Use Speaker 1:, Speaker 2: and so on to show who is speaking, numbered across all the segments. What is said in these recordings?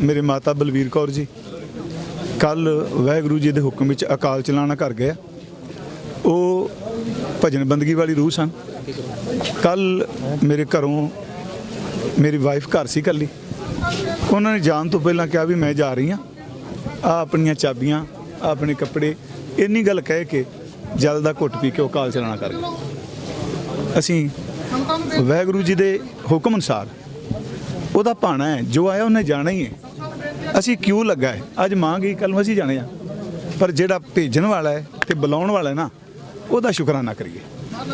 Speaker 1: ਮੇਰੇ ਮਾਤਾ ਬਲਵੀਰ ਕੌਰ ਜੀ ਕੱਲ ਵਾਹਿਗੁਰੂ ਜੀ ਦੇ ਹੁਕਮ ਵਿੱਚ ਅਕਾਲ ਚਲਾਣਾ ਕਰ ਗਏ ਉਹ ਭਜਨ ਬੰਦਗੀ ਵਾਲੀ ਰੂਹ ਸਨ। ਕੱਲ ਮੇਰੇ ਘਰੋਂ ਮੇਰੀ ਵਾਈਫ ਘਰ ਸੀ ਕੱਲੀ ਉਹਨਾਂ ਨੇ ਜਾਣ ਤੋਂ ਪਹਿਲਾਂ ਕਿਹਾ ਵੀ ਮੈਂ ਜਾ ਰਹੀ ਹਾਂ। ਆ ਆਪਣੀਆਂ ਚਾਬੀਆਂ ਆਹ ਆਪਣੇ ਕੱਪੜੇ, ਇੰਨੀ ਗੱਲ ਕਹਿ ਕੇ ਜਲ ਦਾ ਘੁੱਟ ਪੀ ਕੇ ਉਹ ਅਕਾਲ ਚਲਾਣਾ ਕਰ ਗਏ। ਅਸੀਂ ਵਾਹਿਗੁਰੂ ਜੀ ਦੇ ਹੁਕਮ ਅਨੁਸਾਰ ਉਹਦਾ ਭਾਣਾ ਹੈ, ਜੋ ਆਇਆ ਉਹਨੇ ਜਾਣਾ ਹੀ ਹੈ। ਅਸੀਂ ਕਿਉਂ ਲੱਗਾ ਹੈ? ਅੱਜ ਮਾਂ ਗਈ ਕੱਲ ਨੂੰ ਅਸੀਂ ਜਾਣੇ ਆ। ਪਰ ਜਿਹੜਾ ਭੇਜਣ ਵਾਲਾ ਹੈ ਤੇ ਬੁਲਾਉਣ ਵਾਲਾ ਹੈ ਨਾ, ਉਹਦਾ ਸ਼ੁਕਰਾਨਾ ਕਰੀਏ।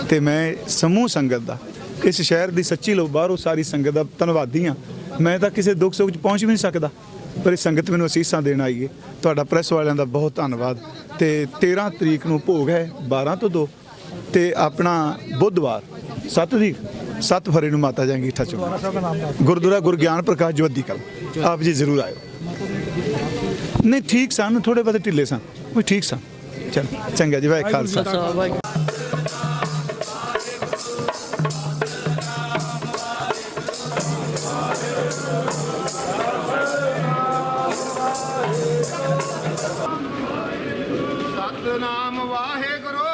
Speaker 1: ਤੇ ਮੈਂ ਸਮੂਹ ਸੰਗਤ ਦਾ, ਇਸ ਸ਼ਹਿਰ ਦੀ ਸੱਚੀ ਲੋ ਬਾਹਰੋਂ ਸਾਰੀ ਸੰਗਤ ਦਾ ਧੰਨਵਾਦੀ ਹਾਂ। ਮੈਂ ਤਾਂ ਕਿਸੇ ਦੁੱਖ ਸੁੱਖ 'ਚ ਪਹੁੰਚ ਵੀ ਨਹੀਂ ਸਕਦਾ। ਪਰ ਇਹ ਸੰਗਤ ਮੈਨੂੰ ਅਸੀਸਾਂ ਦੇਣ ਆਈ ਹੈ। ਤੁਹਾਡਾ ਪ੍ਰੈਸ ਵਾਲਿਆਂ ਦਾ ਬਹੁਤ ਧੰਨਵਾਦ। ਤੇ 13 ਤਰੀਕ ਨੂੰ ਭੋਗ ਹੈ 12 ਤੋਂ 2 ਤੇ ਆਪਣਾ ਬੁੱਧਵਾਰ 7 ਤਰੀਕ 7 ਫਰਵਰੀ ਨੂੰ ਮਾਤਾ ਜਾਂਗੀ ਠੱਚ ਗੁਰਦੁਆਰਾ ਗੁਰਗਿਆਨ ਪ੍ਰਕਾਸ਼ ਜਵੱਦੀ ਕਲ ਆਪ ਜੀ ਜ਼ਰੂਰ ਆਇਓ। ਨਹੀਂ ਠੀਕ ਸਨ ਥੋੜੇ ਬਹੁਤੇ ਢਿੱਲੇ ਸਨ। ਉਹ ਠੀਕ ਸਨ। ਚਲ ਚੰਗਾ ਜੀ ਵਾਹਿ ਖਾਲਸਾ।
Speaker 2: ਸਤਨਾਮ ਵਾਹਿਗੁਰੂ।